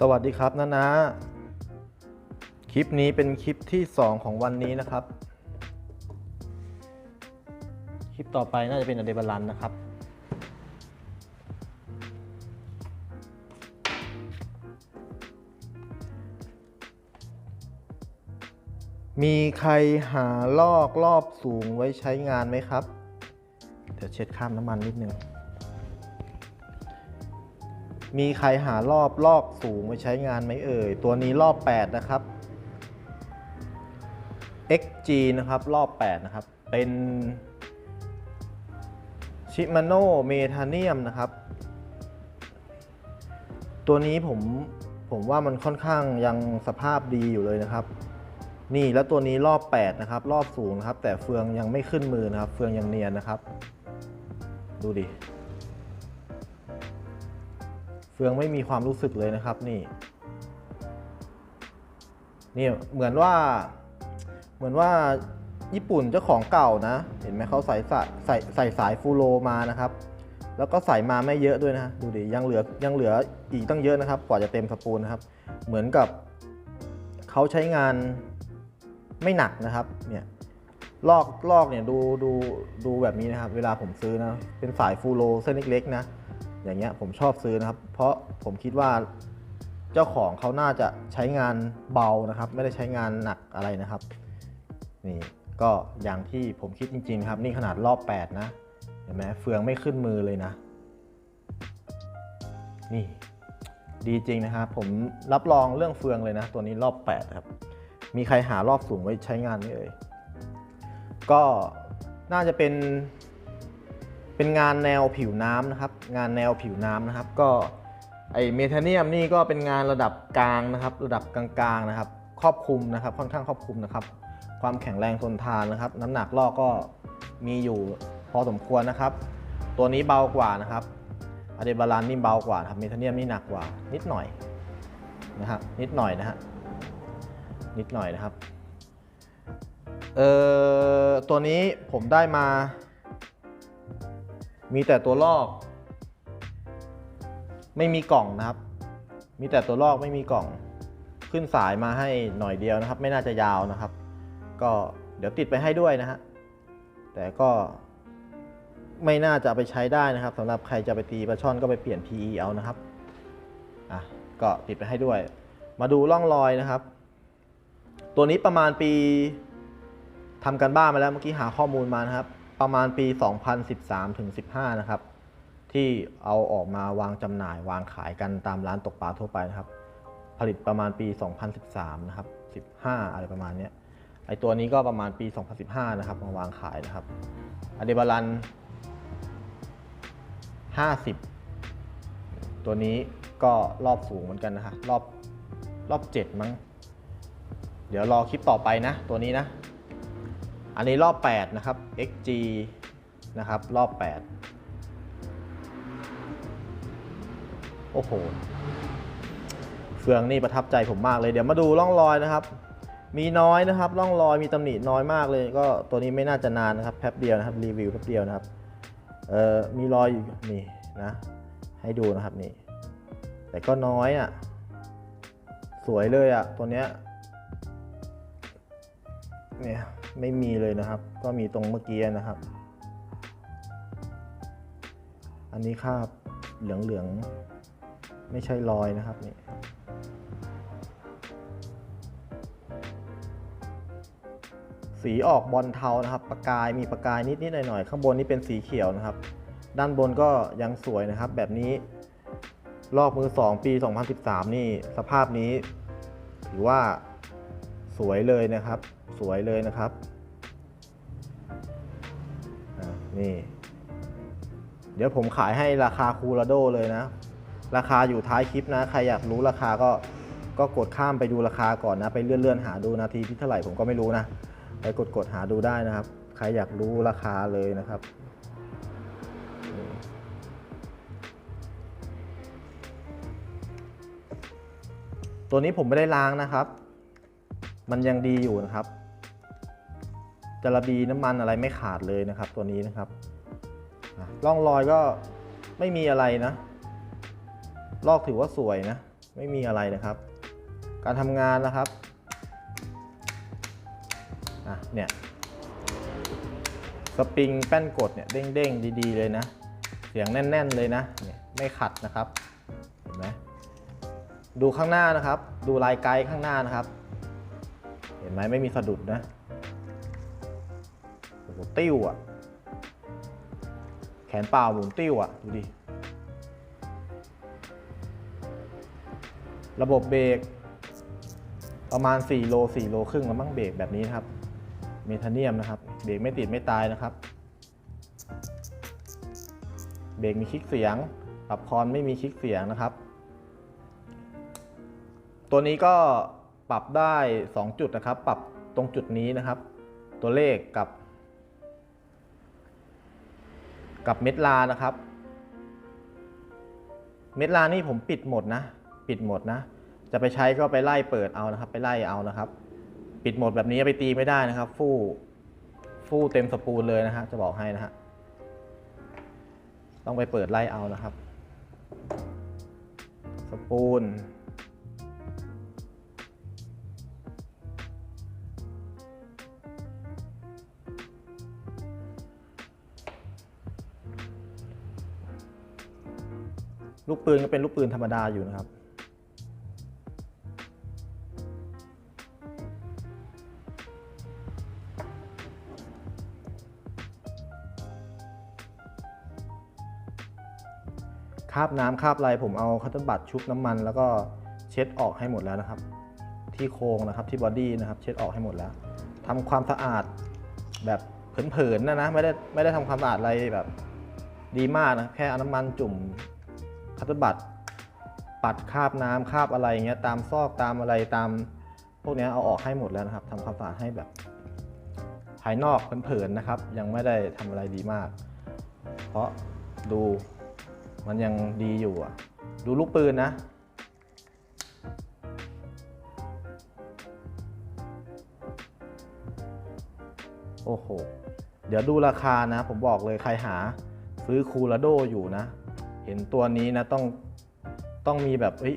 สวัสดีครับนะนะ คลิปนี้เป็นคลิปที่ 2 ของวันนี้นะครับ คลิปต่อไปน่าจะเป็นอเดบาลันนะครับ มีใครหาลอกรอบสูงไว้ใช้งานไหมครับ เดี๋ยวเช็ดข้ามน้ำมันนิดนึง มีใครหารอบลอกสูงไว้ใช้งานไหมเอ่ย ตัวนี้รอบ 8 นะครับ XG นะครับ รอบ 8 นะครับ เป็นชิมาโนเมทาเนียมนะครับ ตัวนี้ผมผมว่ามันค่อนข้างยังสภาพดีอยู่เลยนะครับ นี่แล้วตัวนี้รอบ 8 นะครับ รอบสูงนะครับ แต่เฟืองยังไม่ขึ้นมือนะครับ เฟืองยังเนียนนะครับ ดูดิ เฟืองไม่มีความรู้สึกเลยนะครับนี่นี่เหมือนว่าเหมือนว่าญี่ปุ่นเจ้าของเก่านะ เห็นไหมเขาใส่สายใส่ใส่สายฟูโรมานะครับ แล้วก็ใส่มาไม่เยอะด้วยนะดูดิยังเหลือยังเหลืออีกตั้งเยอะนะครับ กว่าจะเต็มสปูลนะครับ เหมือนกับเขาใช้งานไม่หนักนะครับเนี่ยลอกลอกเนี่ยดูดูดูแบบนี้นะครับ เวลาผมซื้อนะเป็นสายฟูโรเส้นเล็กๆนะ อย่างเงี้ยผมชอบซื้อนะครับ เพราะผมคิดว่าเจ้าของเขาน่าจะใช้งานเบานะครับ ไม่ได้ใช้งานหนักอะไรนะครับ นี่ก็อย่างที่ผมคิดจริง ๆ ครับ นี่ขนาดรอบ 8 นะเห็นไหมเฟืองไม่ขึ้นมือเลยนะ นี่ ดีจริงนะครับ ผมรับรองเรื่องเฟืองเลยนะ ตัวนี้รอบ 8 ครับ มีใครหารอบสูงไว้ใช้งานไหมเอ่ยก็น่าจะเป็น เป็นงานแนวผิวน้ำนะครับ งานแนวผิวน้ำนะครับ ก็ไอเมทาเนียมนี่ก็เป็นงานระดับกลางนะครับ ระดับกลางๆนะครับ ครอบคลุมนะครับ ค่อนข้างครอบคลุมนะครับ ความแข็งแรงทนทานนะครับ น้ำหนักลอกก็มีอยู่พอสมควรนะครับ ตัวนี้เบากว่านะครับอะเดบาลานนี่เบากว่าครับเมทาเนียมนี่หนักกว่า นิดหน่อยนะครับนิดหน่อยนะฮะนิดหน่อยนะครับเอ่อตัวนี้ผมได้มา มีแต่ตัวลอก ไม่มีกล่องนะครับ มีแต่ตัวลอกไม่มีกล่อง ขึ้นสายมาให้หน่อยเดียวนะครับ ไม่น่าจะยาวนะครับ ก็เดี๋ยวติดไปให้ด้วยนะฮะแต่ก็ไม่น่าจะไปใช้ได้นะครับสำหรับใครจะไปตีปลาช่อนก็ไปเปลี่ยน PE เอานะครับอะก็ติดไปให้ด้วย มาดูร่องรอยนะครับ ตัวนี้ประมาณปีทำกันบ้านมาแล้วเมื่อกี้หาข้อมูลมานะครับ ประมาณปี 2013ถึง15 นะครับ ที่เอาออกมาวางจำหน่ายวางขายกันตามร้านตกปลาทั่วไปนะครับ ผลิตประมาณปี 2013 นะครับ 15 อะไรประมาณนี้ไอตัวนี้ก็ประมาณปี 2015 นะครับ มาวางขายนะครับอเดบาลัน 50 ตัวนี้ก็รอบสูงเหมือนกันนะฮะรอบรอบ 7 มั้ง เดี๋ยวรอคลิปต่อไปนะ ตัวนี้นะ อันนี้รอบ 8 นะครับ XG นะครับ รอบ 8 โอ้โห เฟืองนี่ประทับใจผมมากเลย เดี๋ยวมาดูร่องรอยนะครับ มีน้อยนะครับ ร่องรอยมีตำหนิน้อยมากเลย ก็ตัวนี้ไม่น่าจะนานนะครับ แป๊บเดียวนะครับ รีวิวแป๊บเดียวนะครับ เอ่อ มีรอยอยู่นี่นะ ให้ดูนะครับนี่ แต่ก็น้อยอะ่ะ สวยเลยอะ่ะ ตัวเนี้ย เนี่ย ไม่มีเลยนะครับ ก็มีตรงเมื่อกี้นะครับ อันนี้คาบเหลืองๆไม่ใช่รอยนะครับนี่สีออกบอลเทานะครับ ประกายมีประกายนิดๆหน่อยๆข้างบนนี่เป็นสีเขียวนะครับ ด้านบนก็ยังสวยนะครับ แบบนี้ลอกมือ 2 ปี 2013 นี่สภาพนี้ถือว่าสวยเลยนะครับ สวยเลยนะครับ นี่ เดี๋ยวผมขายให้ราคาคูราโดเลยนะ ราคาอยู่ท้ายคลิปนะ ใครอยากรู้ราคาก็ก็กดข้ามไปดูราคาก่อนนะ ไปเลื่อนๆหาดูนาทีที่เท่าไหร่ผมก็ไม่รู้นะ ไปกดกดหาดูได้นะครับ ใครอยากรู้ราคาเลยนะครับตัวนี้ผมไม่ได้ล้างนะครับ มันยังดีอยู่นะครับ จระบีน้ำมันอะไรไม่ขาดเลยนะครับ ตัวนี้นะครับอะร่องรอยก็ไม่มีอะไรนะ ลอกถือว่าสวยนะ ไม่มีอะไรนะครับ การทำงานนะครับอะเนี่ยสปริงแป้นกดเนี่ยเด้งๆ ดีๆ เลยนะ เสียงแน่น ๆ เลยนะเนี่ยไม่ขัดนะครับเห็นไหมดูข้างหน้านะครับ ดูลายไกด์ข้างหน้านะครับ เห็นไหมไม่มีสะดุดนะ ติ้วอะ แขนเปล่าหมุนติ้วอะ ดูดิ ระบบเบรกประมาณ 4 โล 4 โลครึ่งแล้วมั้งเบรกแบบนี้นะครับ เมทาเนียมนะครับ เบรกไม่ติดไม่ตายนะครับ เบรกมีคลิกเสียง ปรับคอนไม่มีคลิกเสียงนะครับ ตัวนี้ก็ปรับได้ 2 จุดนะครับ ปรับตรงจุดนี้นะครับ ตัวเลขกับ กับเม็ดลานะครับ เม็ดลานี่ผมปิดหมดนะ ปิดหมดนะ จะไปใช้ก็ไปไล่เปิดเอานะครับ ไปไล่เอานะครับ ปิดหมดแบบนี้ไปตีไม่ได้นะครับ ฟู่ฟู่เต็มสปูลเลยนะฮะจะบอกให้นะฮะต้องไปเปิดไล่เอานะครับ สปูล ลูกปืนก็เป็นลูกปืนธรรมดาอยู่นะครับ คาบน้ำคาบอะไรผมเอาคัตเตอร์บัตชุบน้ำมันแล้วก็เช็ดออกให้หมดแล้วนะครับ ที่โครงนะครับที่บอดี้นะครับ เช็ดออกให้หมดแล้วทำความสะอาดแบบเผินๆนะนะไม่ได้ไม่ได้ทำความสะอาดอะไรแบบดีมากนะแค่เอาน้ำมันจุ่ม คัตเตอร์บัตปัดคาบน้ำคาบอะไรเงี้ยตามซอกตามอะไรตามพวกเนี้ยเอาออกให้หมดแล้วนะครับทำความสะอาดให้แบบภายนอกเผินๆนะครับ ยังไม่ได้ทำอะไรดีมาก เพราะดูมันยังดีอยู่อะ ดูลูกปืนนะโอ้โห เดี๋ยวดูราคานะ ผมบอกเลยใครหาซื้อคูลาโดอยู่นะ เห็นตัวนี้นะต้องต้องมีแบบเฮ้ย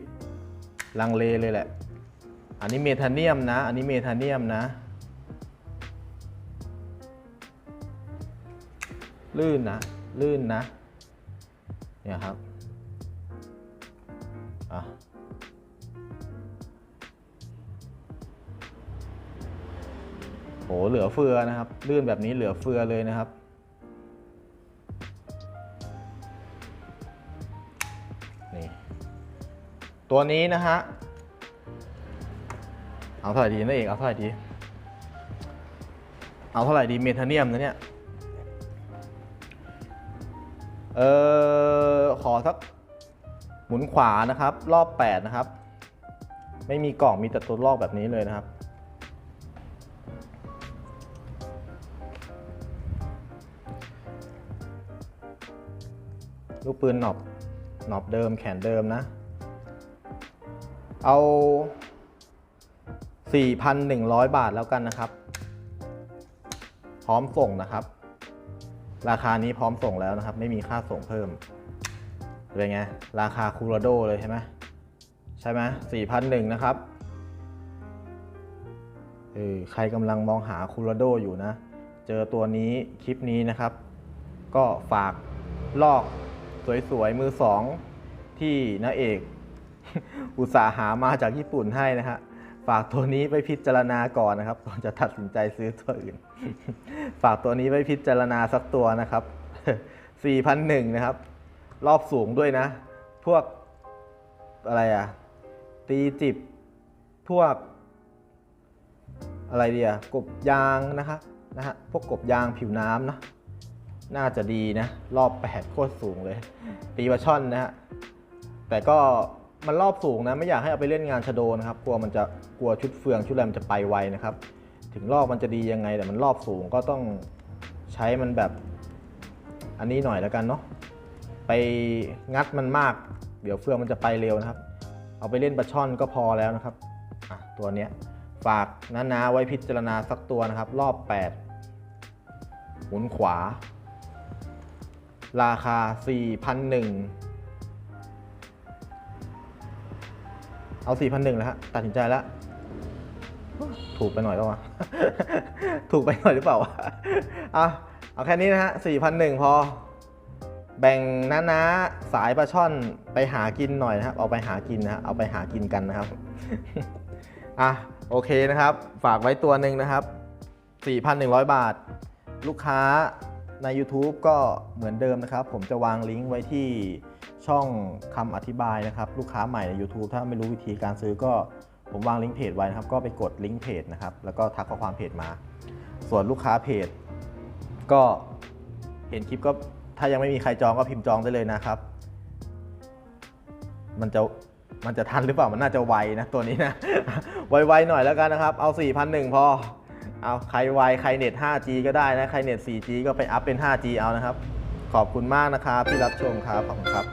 ลังเลเลยแหละ อันนี้เมทาเนียมนะ อันนี้เมทาเนียมนะ ลื่นนะ ลื่นนะ เนี่ยครับ อะโหเหลือเฟือนะครับ ลื่นแบบนี้เหลือเฟือเลยนะครับ ตัวนี้นะฮะ เอาเท่าไหร่ดีนะเอกเอาเท่าไหร่ดี เอาเท่าไหร่ดีเมทาเนียมนะเนี่ย เออขอสักหมุนขวานะครับ รอบ 8 นะครับ ไม่มีกล่องมีแต่ตัวลอกแบบนี้เลยนะครับ ลูกปืนหนอบหนอบเดิมแขนเดิมนะ เอา 4,100 บาทแล้วกันนะครับ พร้อมส่งนะครับ ราคานี้พร้อมส่งแล้วนะครับ ไม่มีค่าส่งเพิ่มเป็นไง ราคาคูราโดเลยใช่ไหมใช่ไหมสี่พันหนึ่งนะครับเออใครกำลังมองหาคูราโดอยู่นะ เจอตัวนี้คลิปนี้นะครับ ก็ฝากลอกสวยๆ มือสองที่นาเอก อุตสาหามาจากญี่ปุ่นให้นะฮะฝากตัวนี้ไปพิจารณาก่อนนะครับก่อนจะตัดสินใจซื้อตัวอื่น ฝากตัวนี้ไปพิจารณาสักตัวนะครับ 4,001นะครับ รอบสูงด้วยนะ พวกอะไรอะตีจิบ พวก อะไรเดียกบยางนะครับนะฮะพวกกบยางผิวน้ำนะน่าจะดีนะ รอบ 8 โคตรสูงเลย ตีปลาช่อนนะฮะแต่ก็ มันรอบสูงนะไม่อยากให้เอาไปเล่นงานชะโดนะครับกลัวมันจะกลัวชุดเฟืองชุดแรมนจะไปไวนะครับ ถึงรอบมันจะดียังไง แต่มันรอบสูงก็ต้องใช้มันแบบอันนี้หน่อยแล้วกันเนาะไปงัดมันมาก เดี๋ยวเฟืองมันจะไปเร็วนะครับ เอาไปเล่นปลาช่อนก็พอแล้วนะครับตัวเนี้ยฝากน้าๆไว้พิจารณาสักตัวนะครับ รอบ 8 หมุนขวา ราคา 4,001 เอา 4 0 0แล้วฮะ ตัดสินใจแล้ว ถูกไปหน่อยก็วะ ถูกไปหน่อยหรือเปล่าวะอะเอาแค่นี้นะฮะ 4,001 พอ แบ่งน้าๆสายปลาช่อนไปหากินหน่อยนะครับ เอาไปหากินนะฮะเอาไปหากินกันนะครับ อะ โอเคนะครับ ฝากไว้ตัวหนึ่งนะครับ 4,100 บาท ลูกค้าใน YouTube ก็เหมือนเดิมนะครับ ผมจะวางลิงก์ไว้ที่ ช่องคำอธิบายนะครับ ลูกค้าใหม่ใน YouTube ถ้าไม่รู้วิธีการซื้อก็ผมวางลิงก์เพจไว้นะครับ ก็ไปกดลิงก์เพจนะครับ แล้วก็ทักข้อความเพจมา ส่วนลูกค้าเพจ ก็เห็นคลิปก็ถ้ายังไม่มีใครจองก็พิมพ์จองได้เลยนะครับ มันจะมันจะทันหรือเปล่ามันน่าจะไวนะตัวนี้นะไวๆหน่อยแล้วกันนะครับ เอา 4,001 พอเอาใครไวใครเน็ต 5G ก็ได้นะ ใครเน็ต 4G ก็ไปอัพเป็น 5G เอานะครับ ขอบคุณมากนะครับที่รับชมครับขอบคุณครับ